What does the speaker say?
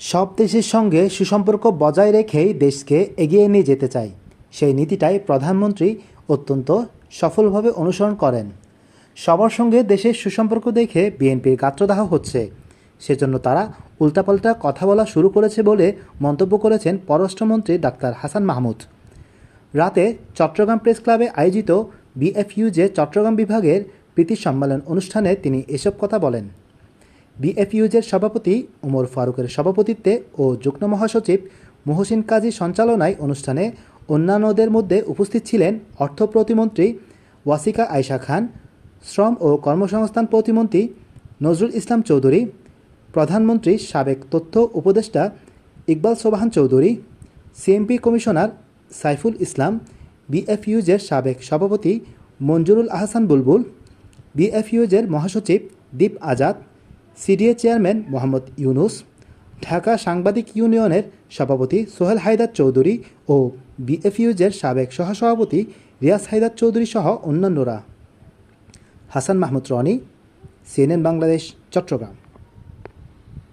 সব দেশের সঙ্গে সুসম্পর্ক বজায় রেখেই দেশকে এগিয়ে নিয়ে যেতে চাই। সেই নীতিটাই প্রধানমন্ত্রী অত্যন্ত সফলভাবে অনুসরণ করেন। সবার সঙ্গে দেশের সুসম্পর্ক দেখে বিএনপির গাত্রদাহ হচ্ছে। সেজন্য তারা উল্টাপাল্টা কথা বলা শুরু করেছে বলে মন্তব্য করেছেন পররাষ্ট্রমন্ত্রী ডাক্তার হাসান মাহমুদ। রাতে চট্টগ্রাম প্রেস ক্লাবে আয়োজিত বিএফইউজে চট্টগ্রাম বিভাগের প্রীতি সম্মেলন অনুষ্ঠানে তিনি এসব কথা বলেন। বিএফইউজের সভাপতি উমর ফারুকের সভাপতিত্বে ও যুগ্ম মহাসচিব মহসিন কাজী সঞ্চালনায় অনুষ্ঠানে অন্যান্যদের মধ্যে উপস্থিত ছিলেন অর্থ প্রতিমন্ত্রী ওয়াসিকা আয়শা খান, শ্রম ও কর্মসংস্থান প্রতিমন্ত্রী নজরুল ইসলাম চৌধুরী প্রধানমন্ত্রীর সাবেক তথ্য উপদেষ্টা ইকবাল সোবাহান চৌধুরী, সিএমপি কমিশনার সাইফুল ইসলাম, বিএফইউজের সাবেক সভাপতি মঞ্জুরুল আহসান বুলবুল, বিএফইউজের মহাসচিব দীপ আজাদ সিডিএ চেয়ারম্যান মোহাম্মদ ইউনুস, ঢাকা সাংবাদিক ইউনিয়নের সভাপতি সোহেল হায়দার চৌধুরী ও বিএফইউজের সাবেক সহসভাপতি রিয়াজ হায়দার চৌধুরী সহ অন্যান্যরা। হাসান মাহমুদ রনি, সিএনএন বাংলাদেশ, চট্টগ্রাম।